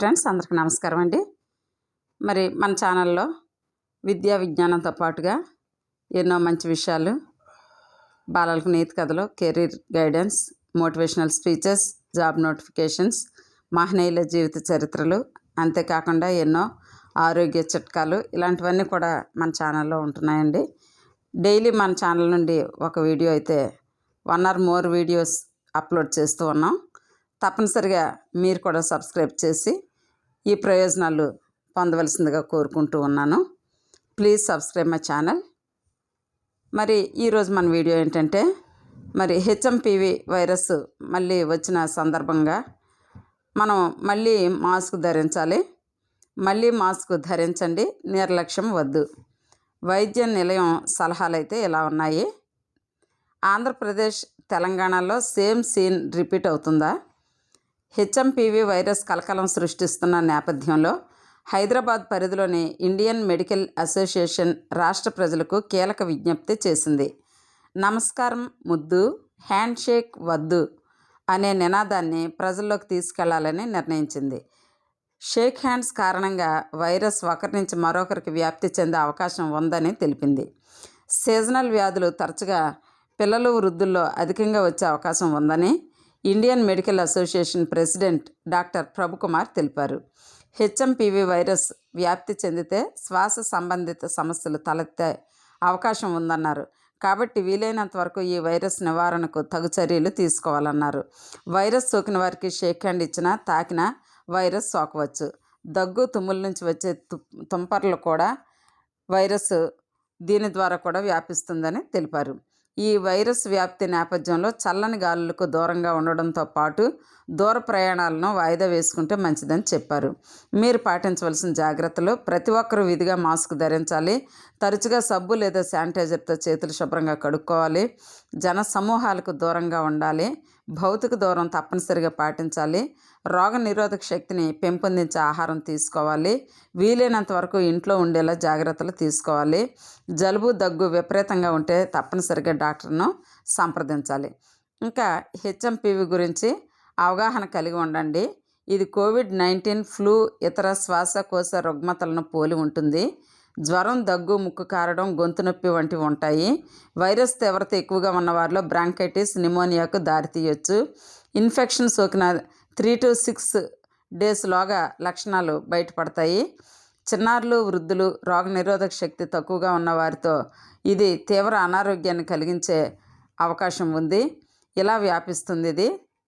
Friends అందరికీ నమస్కారం అండి. మరి మన ఛానల్లో విద్యా విజ్ఞానంతో పాటుగా ఎన్నో మంచి విషయాలు బాలలకు నీతి కథలు career guidance motivational speeches job notifications మహనీయుల జీవిత చరిత్రలు అంతేకాకుండా ఎన్నో ఆరోగ్య చిట్కాలు ఇలాంటివన్నీ కూడా మన ఛానల్లో ఉంటున్నాయండి. డైలీ మన ఛానల్ నుండి ఒక వీడియో అయితే one or more videos upload చేస్తూ ఉన్నాం. తప్పనిసరిగా మీరు కూడా సబ్స్క్రైబ్ చేసి ఈ ప్రయోజనాలు పొందవలసిందిగా కోరుకుంటూ ఉన్నాను. Please subscribe my channel. మరి ఈరోజు మన వీడియో ఏంటంటే మరి హెచ్ఎంపివి వైరస్ మళ్ళీ వచ్చిన సందర్భంగా మనం మళ్ళీ మాస్క్ ధరించాలి. మళ్ళీ మాస్క్ ధరించండి. నిర్లక్ష్యం వద్దు. వైద్య నిలయం సలహాలు అయితే ఇలా ఉన్నాయి. ఆంధ్రప్రదేశ్ తెలంగాణలో సేమ్ సీన్ రిపీట్ అవుతుందా? హెచ్ఎంపివి వైరస్ కలకలం సృష్టిస్తున్న నేపథ్యంలో హైదరాబాద్ పరిధిలోని ఇండియన్ మెడికల్ అసోసియేషన్ రాష్ట్ర ప్రజలకు కీలక విజ్ఞప్తి చేసింది. నమస్కారం ముద్దు హ్యాండ్ షేక్ వద్దు అనే నినాదాన్ని ప్రజల్లోకి తీసుకెళ్ళాలని నిర్ణయించింది. షేక్ హ్యాండ్స్ కారణంగా వైరస్ ఒకరి నుంచి మరొకరికి వ్యాప్తి చెందే అవకాశం ఉందని తెలిపింది. సీజనల్ వ్యాధులు తరచుగా పిల్లలు వృద్ధుల్లో అధికంగా వచ్చే అవకాశం ఉందని Indian medical association president doctor Prabhukumar తెలిపారు. హెచ్ఎంపివి వైరస్ వ్యాప్తి చెందితే శ్వాస సంబంధిత సమస్యలు తలెత్తే అవకాశం ఉందన్నారు. కాబట్టి వీలైనంత వరకు ఈ వైరస్ నివారణకు తగు చర్యలు తీసుకోవాలన్నారు. వైరస్ సోకిన వారికి షేక్ హ్యాండ్ ఇచ్చినా తాకినా వైరస్ సోకవచ్చు. దగ్గు తుమ్ముల నుంచి వచ్చే తు- తుంపర్లు కూడా వైరస్ దీని ద్వారా కూడా వ్యాపిస్తుందని తెలిపారు. ఈ వైరస్ వ్యాప్తి నేపథ్యంలో చల్లని గాలులకు దూరంగా ఉండడంతో పాటు దూర ప్రయాణాలను వాయిదా వేసుకుంటే మంచిదని చెప్పారు. మీరు పాటించవలసిన జాగ్రత్తలు ప్రతి ఒక్కరూ విధిగా మాస్క్ ధరించాలి తరచుగా సబ్బు లేదా శానిటైజర్తో చేతులు శుభ్రంగా కడుక్కోవాలి జన సమూహాలకు దూరంగా ఉండాలి భౌతిక దూరం తప్పనిసరిగా పాటించాలి. రోగ నిరోధక శక్తిని పెంపొందించే ఆహారం తీసుకోవాలి. వీలైనంత వరకు ఇంట్లో ఉండేలా జాగ్రత్తలు తీసుకోవాలి. జలుబు దగ్గు విపరీతంగా ఉంటే తప్పనిసరిగా డాక్టర్ను సంప్రదించాలి. ఇంకా హెచ్ఎంపివి గురించి అవగాహన కలిగి ఉండండి. ఇది కోవిడ్ నైన్టీన్ ఫ్లూ ఇతర శ్వాసకోశ రుగ్మతలను పోలి ఉంటుంది. జ్వరం దగ్గు ముక్కు కారడం గొంతు నొప్పి వంటివి ఉంటాయి. వైరస్ తీవ్రత ఎక్కువగా ఉన్న వారిలో బ్రాంకైటిస్ నిమోనియాకు దారితీయొచ్చు ఇన్ఫెక్షన్ సోకిన త్రీ టు సిక్స్ డేస్లోగా లక్షణాలు బయటపడతాయి. చిన్నారులు వృద్ధులు రోగనిరోధక శక్తి తక్కువగా ఉన్న వారితో ఇది తీవ్ర అనారోగ్యాన్ని కలిగించే అవకాశం ఉంది. ఇలా వ్యాపిస్తుంది ఇది.